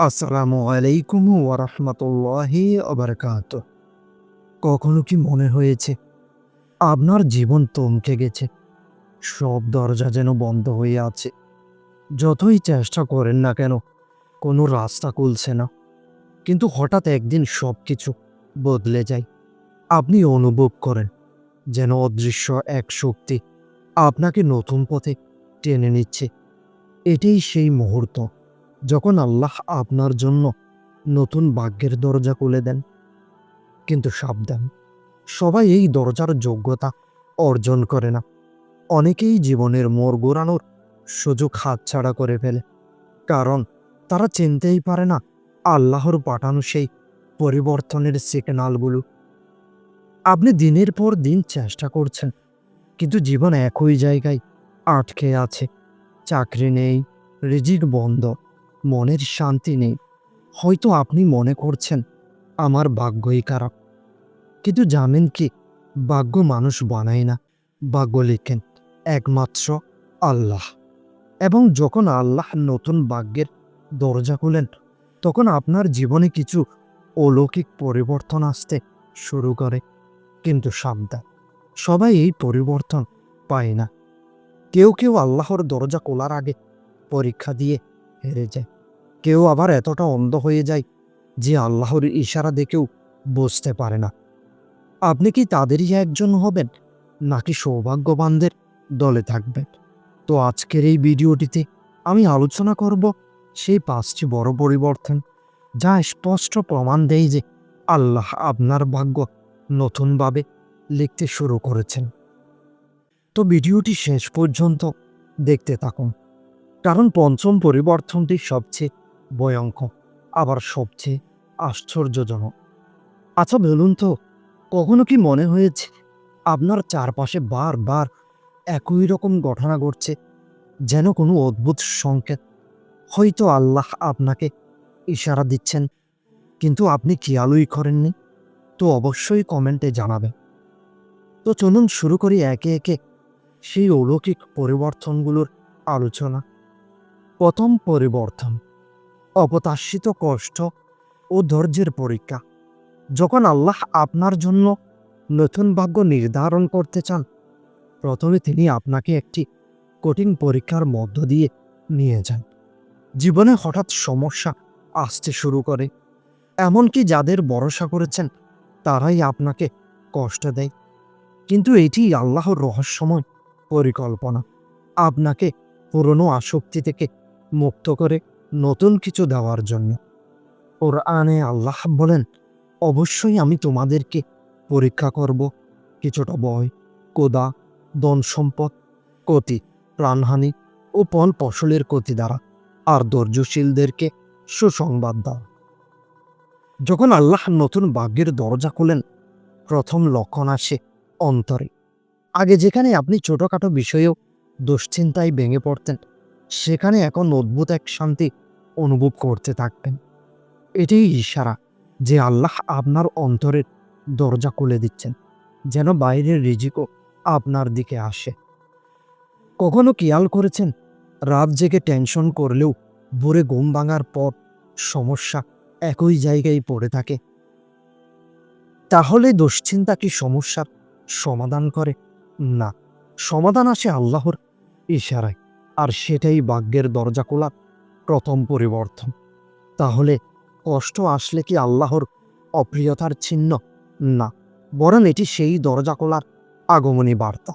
আসসালামু আলাইকুম ওয়ারহমতুল্লাহি অবরকাত কখনো কি মনে হয়েছে, আপনার জীবন থমকে গেছে? সব দরজা যেন বন্ধ হয়ে আছে। যতই চেষ্টা করেন না কেন, কোনো রাস্তা খুলছে না। কিন্তু হঠাৎ একদিন সব কিছু বদলে যায়। আপনি অনুভব করেন যেন অদৃশ্য এক শক্তি আপনাকে নতুন পথে টেনে নিচ্ছে। এটাই সেই মুহূর্ত। যখন আল্লাহ আপনার জন্য নতুন ভাগ্যের দরজা খুলে দেন, কিন্তু সাবধান, সবাই এই দরজার যোগ্যতা অর্জন করে না। অনেকেই জীবনের মোর গোড়ানোর সুযোগ হাতছাড়া করে ফেলে, কারণ তারা চিনতেই পারে না আল্লাহর পাঠানো সেই পরিবর্তনের সিগনালগুলো আপনি দিনের পর দিন চেষ্টা করছেন, কিন্তু জীবন একই জায়গায় আটকে আছে, চাকরি নেই, রিজিক বন্ধ। মনের শান্তি নেই। হয়তো আপনি মনে করছেন, আমার ভাগ্যই খারাপ। কিন্তু জানেন কি, ভাগ্য মানুষ বানায় না, ভাগ্য লেখেন একমাত্র আল্লাহ। এবং যখন আল্লাহ নতুন ভাগ্যের দরজা খুলেন, তখন আপনার জীবনে কিছু অলৌকিক পরিবর্তন আসতে শুরু করে, কিন্তু সাবধান, সবাই এই পরিবর্তন পায় না। কেউ কেউ আল্লাহর দরজা খোলার আগে পরীক্ষা দিয়ে হেরে যায়। কেউ আবার এতটা অন্ধ হয়ে যায় যে আল্লাহর ইশারা দেখেও বুঝতে পারে না। আপনি কি তাদেরই একজন হবেন, নাকি সৌভাগ্যবানদের দলে থাকবেন? তো আজকের এই ভিডিওটিতে আমি আলোচনা করব সেই পাঁচটি বড় পরিবর্তন, যা স্পষ্ট প্রমাণ দেয় যে আল্লাহ আপনার ভাগ্য নতুনভাবে লিখতে শুরু করেছেন। তো ভিডিওটি শেষ পর্যন্ত দেখতে থাকুন। কারণ পঞ্চম পরিবর্তনটি সবচেয়ে ভয়ঙ্কর, আবার সবচেয়ে আশ্চর্যজনক। আচ্ছা বলুন তো, কখনো কি মনে হয়েছে আপনার চারপাশে বারবার একই রকম ঘটনা ঘটছে, যেন কোনো অদ্ভুত সংকেত? হয়তো আল্লাহ আপনাকে ইশারা দিচ্ছেন, কিন্তু আপনি খেয়ালই করেননি, তো অবশ্যই কমেন্টে জানাবেন। তো চলুন শুরু করি একে একে সেই অলৌকিক পরিবর্তনগুলোর আলোচনা। প্রথম পরিবর্তন অপতাশিত কষ্ট ও ধৈর্যের পরীক্ষা। যখন আল্লাহ আপনার জন্য নতুন ভাগ্য নির্ধারণ করতে চান, প্রথমে তিনি আপনাকে একটি কঠিন পরীক্ষার মধ্য দিয়ে নিয়ে যান। জীবনে হঠাৎ সমস্যা আসতে শুরু করে, এমনকি যাদের ভরসা করেছেন, তারাই আপনাকে কষ্ট দেয়। কিন্তু এটি আল্লাহর রহস্যময় পরিকল্পনা। আপনাকে পুরনো আসক্তি থেকে মুক্ত করে নতুন কিছু দেওয়ার জন্য। ওর আনে আল্লাহ বলেন, অবশ্যই আমি তোমাদেরকে পরীক্ষা করব কিছুটা বয়, কোদা, ধন সম্পদ ক্ষতি প্রাণহানি ও ফল ফসলের ক্ষতি দ্বারা, আর ধৈর্যশীলদেরকে সুসংবাদ দাও। যখন আল্লাহ নতুন ভাগ্যের দরজা খুলেন, প্রথম লক্ষণ আসে অন্তরে। আগে যেখানে আপনি ছোটোখাটো বিষয়েও দুশ্চিন্তায় ভেঙে পড়তেন সেখানে এখন অদ্ভুত এক শান্তি অনুভব করতে থাকবেন। এটাই ইশারা যে আল্লাহ আপনার অন্তরের দরজা খুলে দিচ্ছেন, যেন বাইরের রিজিকও আপনার দিকে আসে। কখনো খেয়াল করেছেন, রাত জেগে টেনশন করলেও ভোরে ঘুম ভাঙার পর সমস্যা একই জায়গায় পড়ে থাকে? তাহলে দুশ্চিন্তা কি সমস্যার সমাধান করে? না, সমাধান আসে আল্লাহর ইশারায়। আর সেটাই ভাগ্যের দরজা খোলার প্রথম পরিবর্তন। তাহলে কষ্ট আসলে কি আল্লাহর অপ্রিয়তার চিহ্ন? না, বরং এটি সেই দরজা খোলার আগমনী বার্তা।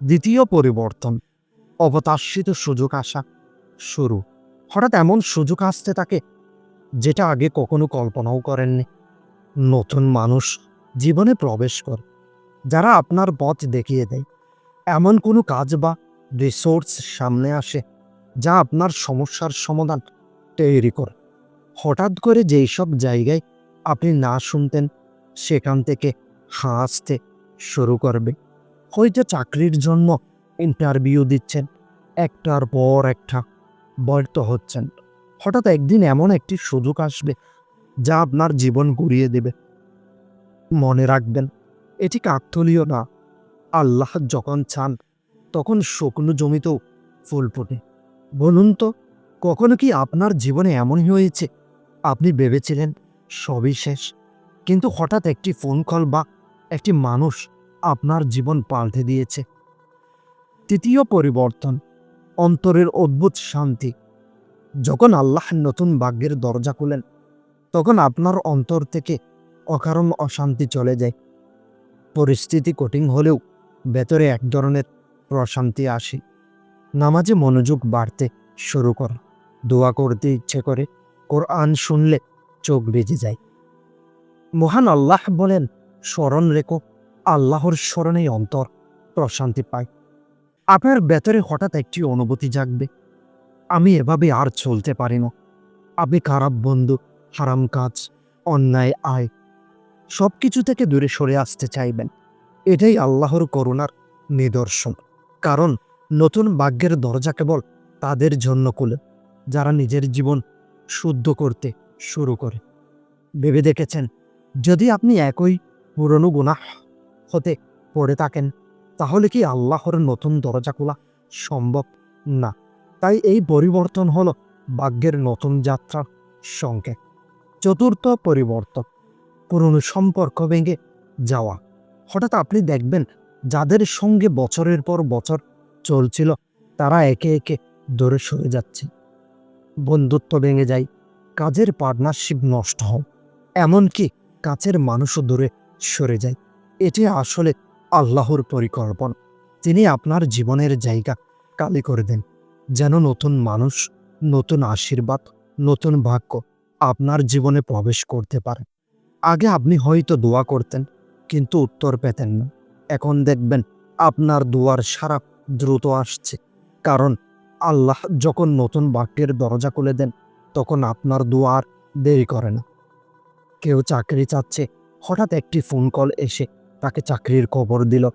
দ্বিতীয় পরিবর্তন অবতাশিত সুযোগ আসা শুরু। হঠাৎ এমন সুযোগ আসতে থাকে যেটা আগে কখনো কল্পনাও করেননি। নতুন মানুষ জীবনে প্রবেশ করে, যারা আপনার পথ দেখিয়ে দেয়। এমন কোনো কাজ বা রিসোর্স সামনে আসে, যা আপনার সমস্যার সমাধান তৈরি করে। হঠাৎ করে যেই সব জায়গায় আপনি না শুনতেন, সেখান থেকে হাসতে শুরু করবে। হয়তো চাকরির জন্য ইন্টারভিউ দিচ্ছেন, একটার পর একটা ব্যর্থ হচ্ছেন। হঠাৎ একদিন এমন একটি সুযোগ আসবে, যা আপনার জীবন ঘুরিয়ে দেবে। মনে রাখবেন, এটি কাকতলীয় না। আল্লাহ যখন চান তখন শুকনো জমিতেও ফুল ফোটে। বলুন তো, কখনো কি আপনার জীবনে এমন হয়েছে? আপনি ভেবেছিলেন সবই শেষ, কিন্তু হঠাৎ একটি ফোন কল বা একটি মানুষ আপনার জীবন পাল্টে দিয়েছে। তৃতীয় পরিবর্তন, অন্তরের অদ্ভুত শান্তি। যখন আল্লাহ নতুন ভাগ্যের দরজা খুলেন, তখন আপনার অন্তর থেকে অকারণ অশান্তি চলে যায়। পরিস্থিতি কঠিন হলেও ভেতরে এক ধরনের প্রশান্তি আসে। নামাজে মনোযোগ বাড়তে শুরু কর। দোয়া করতে ইচ্ছে করে। কোরআন শুনলে চোখ বেজে যায়। মহান আল্লাহ বলেন, স্মরণ রেখো, আল্লাহর স্মরণেই অন্তর প্রশান্তি পায় আপনার ভেতরে হঠাৎ একটি অনুভূতি জাগবে। আমি এভাবে আর চলতে পারি না। আপনি খারাপ বন্ধু, হারাম কাজ, অন্যায়, আয় সব কিছু থেকে দূরে সরে আসতে চাইবেন। এটাই আল্লাহর করুণার নিদর্শন। কারণ নতুন ভাগ্যের দরজা কেবল তাদের জন্য খুলে যারা নিজের জীবন শুদ্ধ করতে শুরু করে। ভেবে দেখেছেন, যদি আপনি একই পুরনো গুনাহ হতে পড়ে থাকেন, তাহলে কি আল্লাহর নতুন দরজা খোলা সম্ভব না? তাই এই পরিবর্তন হল ভাগ্যের নতুন যাত্রার সংকেত। চতুর্থ পরিবর্তন, পুরনো সম্পর্ক ভেঙে যাওয়া। হঠাৎ আপনি দেখবেন যাদের সঙ্গে বছরের পর বছর চলছিল, তারা একে একে দূরে সরে যাচ্ছে। বন্ধুত্ব ভেঙে যায়, কাজের পার্টনারশিপ নষ্ট হয়, এমনকি কাছের মানুষও দূরে সরে যায়। এটি আসলে আল্লাহর পরিকল্পনা তিনি আপনার জীবনের জায়গা কালি করে দেন। যেন নতুন মানুষ, নতুন আশীর্বাদ, নতুন ভাগ্য আপনার জীবনে প্রবেশ করতে পারে। আগে আপনি হয়তো দোয়া করতেন, কিন্তু উত্তর পেতেন না। এখন দেখবেন আপনার দুয়ার সারা দ্রুত আসছে। কারণ আল্লাহ যখন নতুন বাক্যের দরজা খুলে দেন, তখন আপনার দুয়ার দেরি করে না। কেউ চাকরি চাচ্ছে, হঠাৎ একটি ফোন কল এসে তাকে চাকরির খবর দিল।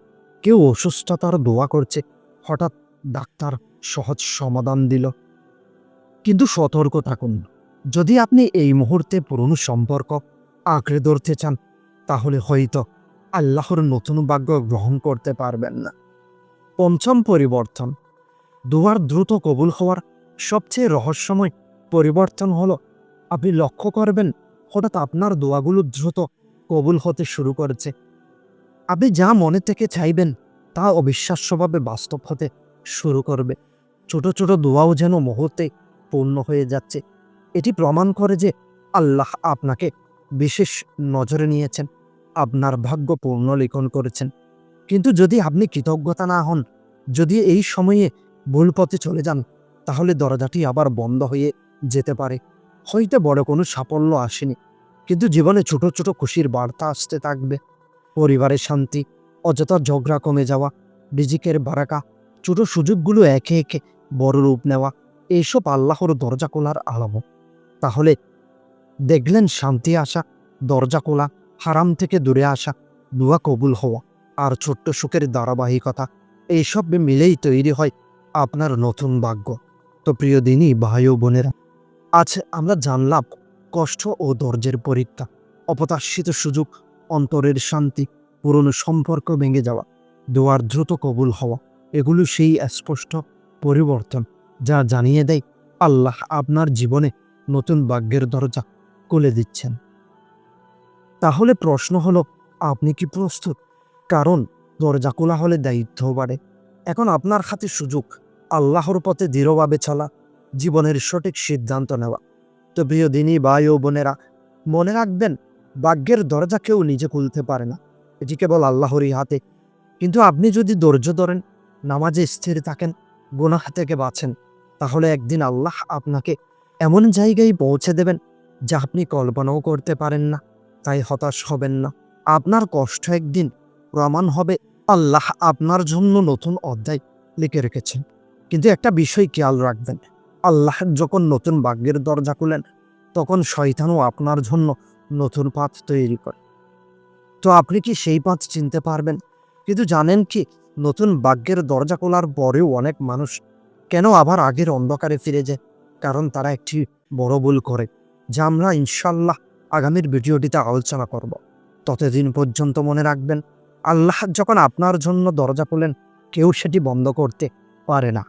কেউ অসুস্থতার দোয়া করছে, হঠাৎ ডাক্তার সহজ সমাধান দিল। কিন্তু সতর্ক থাকুন, যদি আপনি এই মুহূর্তে পুরনো সম্পর্ক আঁকড়ে ধরতে চান, তাহলে হয়তো আল্লাহর নতুন ভাগ্য গ্রহণ করতে পারবেন না। পঞ্চম পরিবর্তন। দুয়ার দ্রুত কবুল হওয়ার সবচেয়ে রহস্যময় পরিবর্তন হলো, আপনি লক্ষ্য করবেন হঠাৎ আপনার দোয়াগুলো দ্রুত কবুল হতে শুরু করেছে। আপনি যা মনে থেকে চাইবেন তা অবিশ্বাস্যভাবে বাস্তব হতে শুরু করবে। ছোট ছোট দোয়াও যেন মুহূর্তে পূর্ণ হয়ে যাচ্ছে। এটি প্রমাণ করে যে আল্লাহ আপনাকে বিশেষ নজরে নিয়েছেন। আপনার ভাগ্য পূর্ণ লিখন করেছেন। কিন্তু যদি আপনি কৃতজ্ঞতা না হন, যদি এই সময়ে ভুল পথে চলে যান, তাহলে দরজাটি আবার বন্ধ হয়ে যেতে পারে। হয়তো বড় কোনো সাফল্য আসেনি, কিন্তু জীবনে ছোট ছোট খুশির বার্তা আসতে থাকবে। পরিবারের শান্তি, অযথা ঝগড়া কমে যাওয়া, রিজিকের বারাকা, ছোট সুযোগগুলো একে একে বড় রূপ নেওয়া এইসব আল্লাহর দরজা খোলার আলামত। তাহলে দেখলেন শান্তি আসা দরজা খোলা হারাম থেকে দূরে আসা, দুয়া কবুল হওয়া আর ছোট্ট সুখের ধারাবাহিকতা, এইসব মিলেই তৈরি হয় আপনার নতুন ভাগ্য। তো প্রিয় দিনই ভাই ও বোনেরা, আজ আমরা জানলাম কষ্ট ও ধৈর্যের পরীক্ষা অপতাশিত সুযোগ, অন্তরের শান্তি, পুরনো সম্পর্ক ভেঙে যাওয়া, দোয়ার দ্রুত কবুল হওয়া, এগুলো সেই স্পষ্ট পরিবর্তন যা জানিয়ে দেয় আল্লাহ আপনার জীবনে নতুন ভাগ্যের দরজা খুলে দিচ্ছেন। তাহলে প্রশ্ন হলো, আপনি কি প্রস্তুত? কারণ দরজা খোলা হলে দায়িত্ব বাড়ে। এখন আপনার হাতে সুযোগ, আল্লাহর পথে দৃঢ়ভাবে চলা, জীবনের সঠিক সিদ্ধান্ত নেওয়া। তো প্রিয় দিনী, ভাই ও বোনেরা, মনে রাখবেন, ভাগ্যের দরজা কেউ নিজে খুলতে পারে না। এটি কেবল আল্লাহরই হাতে। কিন্তু আপনি যদি ধৈর্য ধরেন, নামাজে স্থির থাকেন, গুনাহ থেকে বাঁচেন, তাহলে একদিন আল্লাহ আপনাকে এমন জায়গায় পৌঁছে দেবেন, যা আপনি কল্পনাও করতে পারেন না। তাই হতাশ হবেন না। আপনার কষ্ট একদিন প্রমাণ হবে। আল্লাহ আপনার জন্য নতুন অধ্যায় লিখে রেখেছেন। কিন্তু একটা বিষয় খেয়াল রাখবেন। আল্লাহ যখন নতুন ভাগ্যের দরজা খুলেন, তখন শয়তানও আপনার জন্য নতুন পথ তৈরি করে। তো আপনি কি সেই পথ চিনতে পারবেন? কিন্তু জানেন কি, নতুন ভাগ্যের দরজা খোলার পরেও অনেক মানুষ কেন আবার আগের অন্ধকারে ফিরে যায়? কারণ তারা একটি বড় ভুল করে। যা আমরা ইনশাল্লাহ আগামীর ভিডিওটিতে আলোচনা করব। ততদিন পর্যন্ত মনে রাখবেন, আল্লাহ যখন আপনার জন্য দরজা খোলেন, কেউ সেটি বন্ধ করতে পারে না।